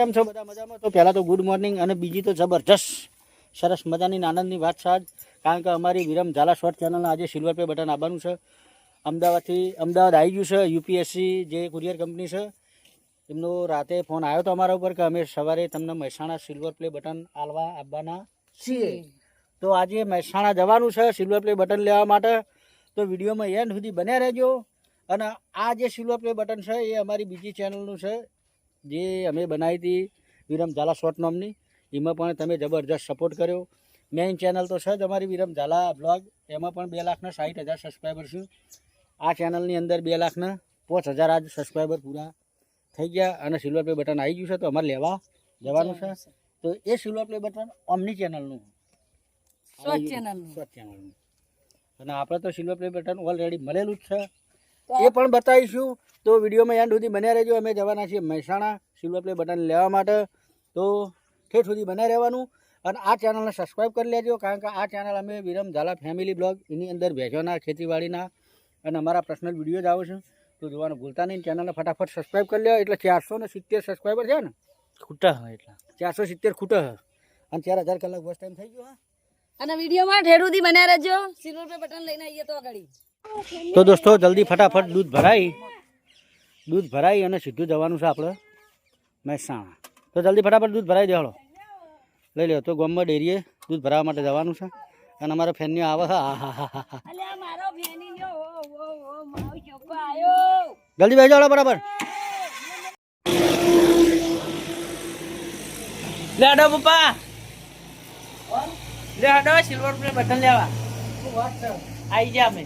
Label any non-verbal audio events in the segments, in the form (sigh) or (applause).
કેમ છો બધા મજામાં? તો પહેલાં તો ગુડ મોર્નિંગ અને બીજી તો જબરજસ્ત સરસ મજાની આનંદની વાત સાજ કારણ કે અમારી વિરમ ઝાલા શોર્ટ ચેનલના આજે સિલ્વર પ્લે બટન આવવાનું છે. અમદાવાદથી અમદાવાદ આવી ગયું છે યુપીએસસી જે કુરિયર કંપની છે. એમનો રાતે ફોન આવ્યો તો અમારા ઉપર કે અમે સવારે તમને મહેસાણા સિલ્વર પ્લે બટન આલવા આપવાના છીએ. તો આજે મહેસાણા જવાનું છે સિલ્વર પ્લે બટન લેવા માટે. તો વિડીયોમાં એન્ડ સુધી બન્યા રહેજો. અને આ જે સિલ્વર પ્લે બટન છે એ અમારી બીજી ચેનલનું છે. જે અમે બનાવી હતી વિરમ ઝાલા શોર્ટ નોમની એમાં પણ તમે જબરજસ્ત સપોર્ટ કર્યો. મેઇન ચેનલ તો છે જ અમારી વિરમ ઝાલા બ્લોગ એમાં પણ બે લાખના સાઠ હજાર સબસ્ક્રાઈબર છે. આ ચેનલની અંદર બે લાખના પાંચ હજાર આજ સબસ્ક્રાઈબર પૂરા થઈ ગયા અને સિલ્વર પ્લે બટન આવી ગયું છે તો અમારે લેવા જવાનું છે. તો એ સિલ્વર પ્લે બટન ઓમની ચેનલનું શોર્ટ ચેનલનું. શોર્ટ ચેનલનું અને આપણે તો સિલ્વર પ્લે બટન ઓલરેડી મળેલું જ છે. એ પણ બતાવીશું. તો વિડીયોમાં એન્ડ સુધી બન્યા રહેજો. અમે જવાના છીએ મહેસાણા સિલ્વર પ્લે બટન લેવા માટે. તો ઠેઠ સુધી બન્યા રહેવાનું. અને આ ચેનલને સબસ્ક્રાઈબ કરી લેજો કારણ કે આ ચેનલ અમે વિરમ ઝાલા ફેમિલી બ્લોગ એની અંદર ભેંસોના ખેતીવાડીના અને અમારા પર્સનલ વીડિયો જ આવે છે. તો જોવાનું ભૂલતા નહીં. ચેનલને ફટાફટ સબસ્ક્રાઈબ કરી લે એટલે ચારસો ને સિત્તેર સબસ્ક્રાઈબર છે ને? ખૂટા હોય એટલા. ચારસો સિત્તેર ખૂટા અને ચાર હજાર કલાક બસ ટાઈમ થઈ ગયો હા. અને વિડીયોમાં ઠેડુથી બન્યા રહેજો. સિલ્વર પે બટન લઈને આવીએ તો આગળ. તો દોસ્તો જલ્દી ફટાફટ દૂધ ભરાઈ દૂધ ભરાઈ અને સીધું જવાનું છે આપણે મહેસાણા. તો જલ્દી ફટાફટ દૂધ ભરાઈ દેવાળો લઈ લો તો ગોમમાં ડેરીએ દૂધ ભરાવવા માટે જવાનું છે. અને અમારા ફેનની આવે છે હા હા હા હા. અલ્યા મારો ફેની નો ઓ ઓ ઓ મારો છોકરો આયો. જલ્દી બેસી જાઓ બરાબર. લે હડો પપ્પા. લે હડો સિલ્વર પ્લે બટન લેવા. આવી જા અમે.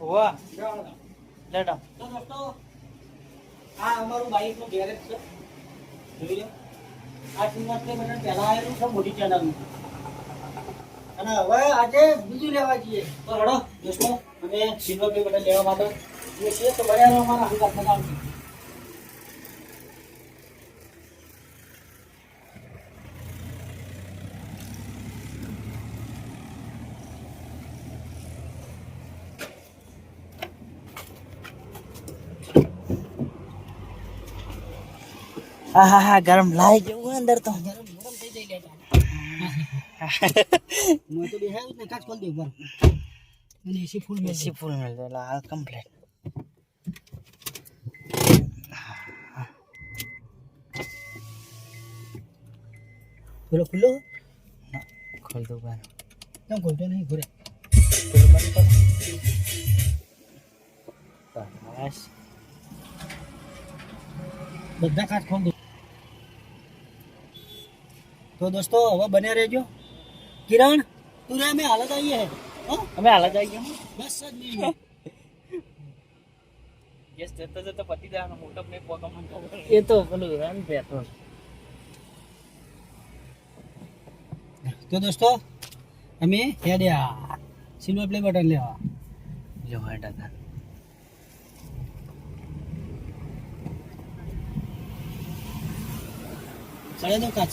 હોવા. લે હડો તો દોસ્તો આ અમારું બાઈકનું ગેરેજ છે. જોઈ લો. આ કિંમત પ્લે બટન પહેલાં આવેલું છે મોટી ચેનલનું અને હવે આજે બીજું લેવા જઈએ. તો હડો દોસ્તો અમે સિલ્વર પે બટન લેવા માટે. જે છે તો બરાબર અમારા હંગાત બનાવશું હા હા હા ગરમ લાઈ જવું અંદર તો મોં તો બેહાયું જ ને કાચ ખોલ દે ઉપર અને એસી ફૂલ મેં એસી ફૂલ મિલ જાય હાલ કમ્પ્લીટ પેલો ખુલ્લો ખોલ દો બાર કેમ ખોલતો નહીં ઘરે પેલું બંધ કર બસ બધા કાચ ખોલ દે તો દોસ્તો હવે બન્યા રહેજો. કિરણ તું રે અમે હાલત આવીએ હે. હો? અમે હાલત આવીએ આવી ગયા બસ જ નહીં. (laughs) ગેસ જતો જતો પતી જવાનો મોટો ને પોકમન એ તો પેલું રન પેટ્રોલ તો દોસ્તો અમે હેડ્યા સિલ્વર પ્લે બટન લેવા. જો હેડા હતા ચડે દો કાચ.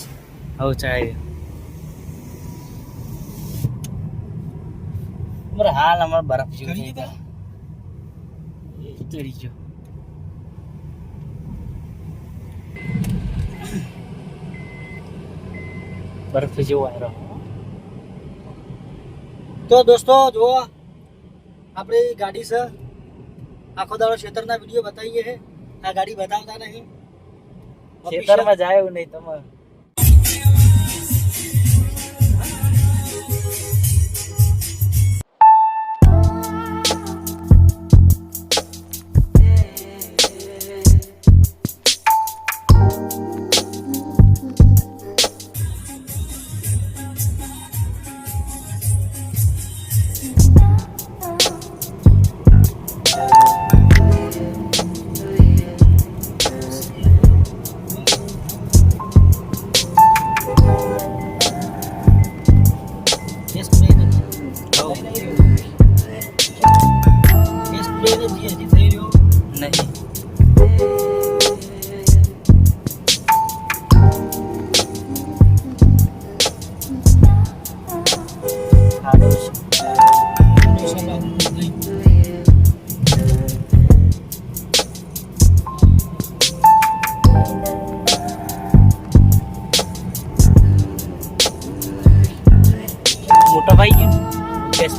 હવે ચાલી. અમારે હાલ અમારે બરફ જેવું થઈ ગયો? ચડી ગયો. બરફ જેવો આવ્યો તો દોસ્તો જુઓ આપણી ગાડી છે. આખો દાડો ખેતરના વીડિયો બતાવીએ આ ગાડી બતાવતા નહીં. ખેતરમાં જાય એવું નહીં તમે ટપાઈ ગયું ગેસ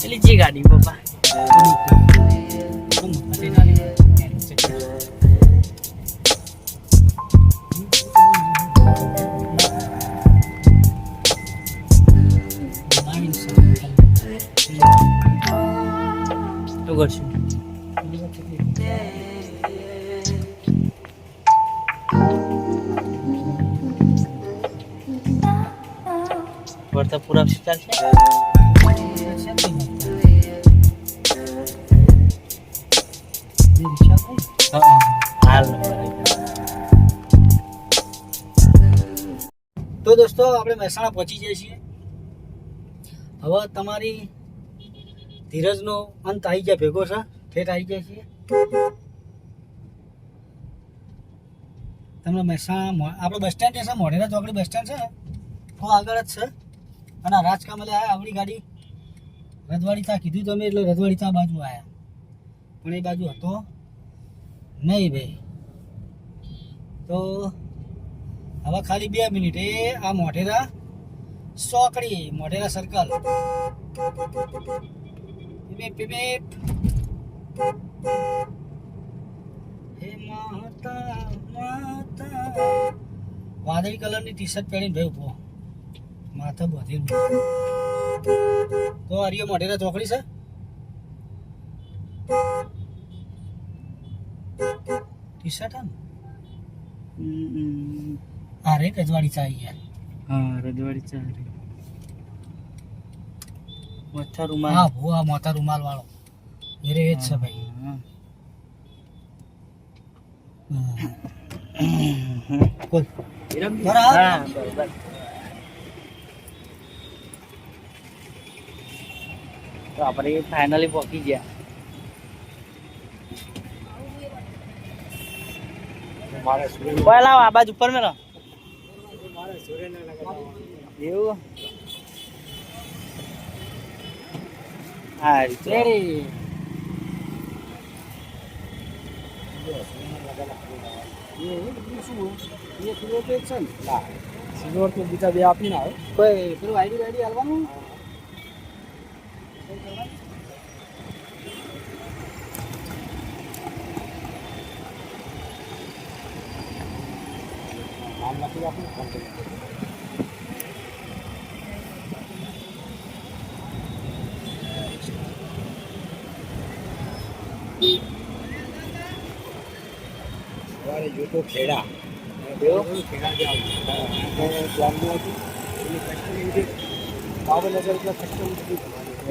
પેલી જી ગાડી પપ્પા વળતા પૂરા ચાલશે હા તો દોસ્તો, આપણે મહેસાણા પહોંચી જઈએ છીએ. હવે તમારી ધીરજનો અંત આવી ગયા, ભેગો છે. ઠેઠ આવી ગયા છીએ. તમને મહેસાણા, આપણે બસ સ્ટેન્ડ છે, મોઢેરા ચોકડી બસ સ્ટેન્ડ છે તો આગળ જ છે. અને રાજકામ આવ્યા આવડી ગાડી. રજવાડી ત્યાં કીધું તમે એટલે રજવાડી ત્યાં બાજુ આવ્યા પણ એ બાજુ હતો નહીં ભાઈ. તો હવે ખાલી બે મિનિટ. એ આ મોઢેરા સોકડી મોઢેરા સર્કલ પીપીપ, પીપીપ. હે માતા વાદળી કલરની ટી શર્ટ પહેરીને ભાઈ ઊભો માથા બધી તો હરિયો મોઢેરા ચોકડી છે? ટી શર્ટ હા ને આ રે રજવાડી ચા ગયા હા રજવાડી ચા રે. હા રૂમાલ. ભૂ આ મોટા રૂમાલ વાળો. એ રે એ જ છે ભાઈ. હા. બરાબર. હા બરાબર. તો આપણે ફાઇનલી પહોંચી ગયા. પહેલા આ બાજુ ઉપર મેલો. એવું? હા તો. બીજા બે આપીને આવે. કોઈ પેલું આઈડી વાઈડી હાલવાનું નામ લખી આપું ફોન કરી સવારે જોતો ખેડા? ખેડા જે આવ્યું પ્લાનમાં હતું. એની કસ્ટમ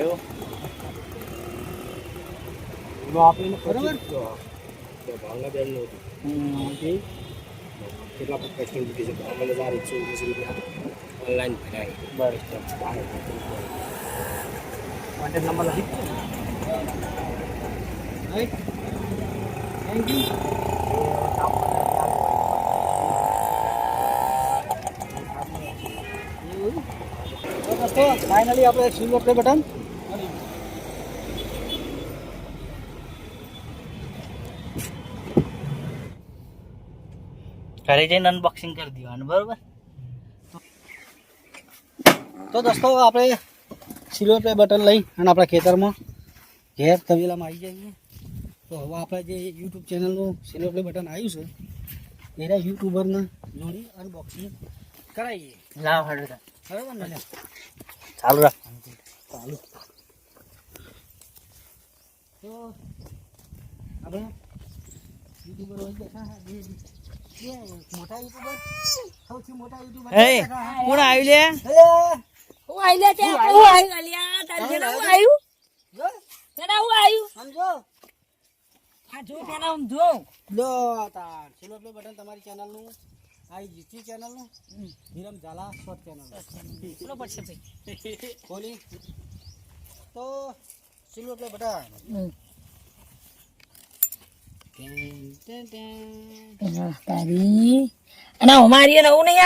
એવું? એનો આપણે બરોબર. ભાવનગરનું હતું. કેટલા પણ કસ્ટમ ડ્યુટી છે. બાવન હજાર એકસો રૂપિયા ઓનલાઈન ભરાય. બરાબર. કોન્ટેક્ટ નંબર લખી થેન્ક યુ દોસ્તો ફાઇનલી આપણે સિલ્વર પ્લે બટન ઘરે જઈને અનબોક્સિંગ કરી દેવાનું બરાબર? તો દોસ્તો આપણે સિલ્વર પ્લે બટન લઈ અને આપણા ખેતરમાં ઘેર તવેલામાં આવી જઈએ. તો હવે આપણે જે યુટ્યુબ ચેનલનું સિલ્વર પ્લે બટન આવ્યું છે એના યુટ્યુબરને જોડી અનબોક્સિંગ કરાવીએ લાવ બરાબર ને ચાલુ રાખ. ચાલુ. તો આપણે યુટ્યુબર હોય બેઠા હા, બે બે. મોટા યુટ્યુબર સૌથી મોટા યુટ્યુબર કોણ આવ્યું લે? હું આઈ લે ત્યાં હું આઈ અલિયા તાર જેના હું આયું? જો. તેના હું આયું? સમજો. આ જો તેના હું જો લો તાર. સિલ્વર પ્લે બટન તમારી ચેનલનું આ જીતી ચેનલનું વિરમ ઝાલા શોર્ટ ચેનલ ચલો પડશે ભાઈ. ખોલી તો silver play button. Ten, ten, ten. તારી. અને અમારી નવું નહીં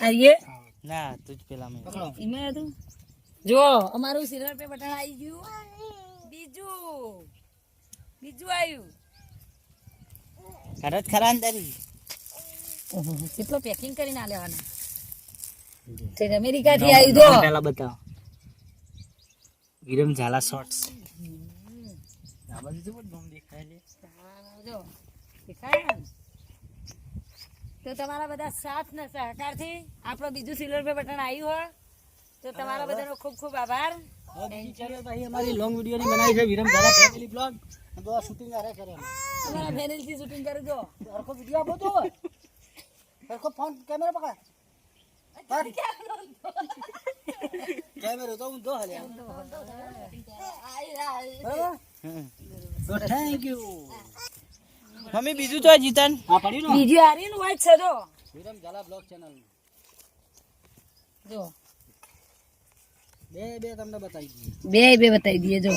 આવ્યું? ના તું જ પેલા મેં એમાં હતું. જો અમારું સિલ્વર પે બટન આવી ગયું. બીજું. બીજું આવ્યું. ખરજ ખરા અંદરી કેટલો પેકિંગ કરીને આ લેવાના? તે અમેરિકા થી આવી દો પેલા બતાવો. વિરમ ઝાલા શોર્ટ્સ આ બાજુ જુઓ ડોમ દેખાય લે જો દેખાય તો તમારા બધા સાથ ને સહકારથી આપણો બીજું સિલ્વર પે બટન આવ્યું હોય તો તમારા બધાનો ખૂબ ખૂબ આભાર. અમારી લોંગ વીડિયો ની બનાવી છે વિરમ ઝાલા ફેમિલી બ્લોગ તો આ શૂટિંગ આરે કરે અમારા ફેમિલી થી શૂટિંગ કરી દો હરખો વીડિયો આપો તો હરખો ફોન કેમેરા પકડ. કેમેરો તો હું દો હાલે. બરાબર? થેન્ક યુ મમ્મી બીજું તો જીતન. હા ને બીજું વાત છે જો. વિરમ ઝાલા બ્લોગ ચેનલ જો. બે બે તમને બતાવી દઈએ. બે બે બતાવી દઈએ જો.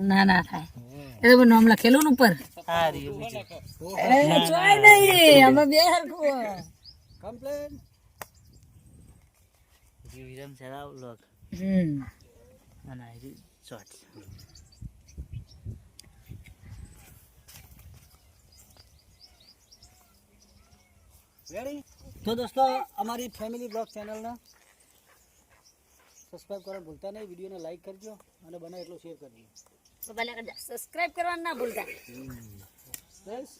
ના ના થાય. એટલે બધું નામ લખેલું ને ઉપર. હા રહ્યું બીજું એ, ચોય નહીં. અમે બે હરખું. Complain Viram Zala vlog? હમ. અને આ રહ્યું રેડી તો દોસ્તો અમારી ફેમિલી બ્લોગ ચેનલને સબસ્ક્રાઈબ કરવાનું ભૂલતા નહીં. વિડીયોને લાઈક કરજો અને બને એટલો શેર કરજો. સબસ્ક્રાઇબ કરવાનું ના ભૂલતા. બસ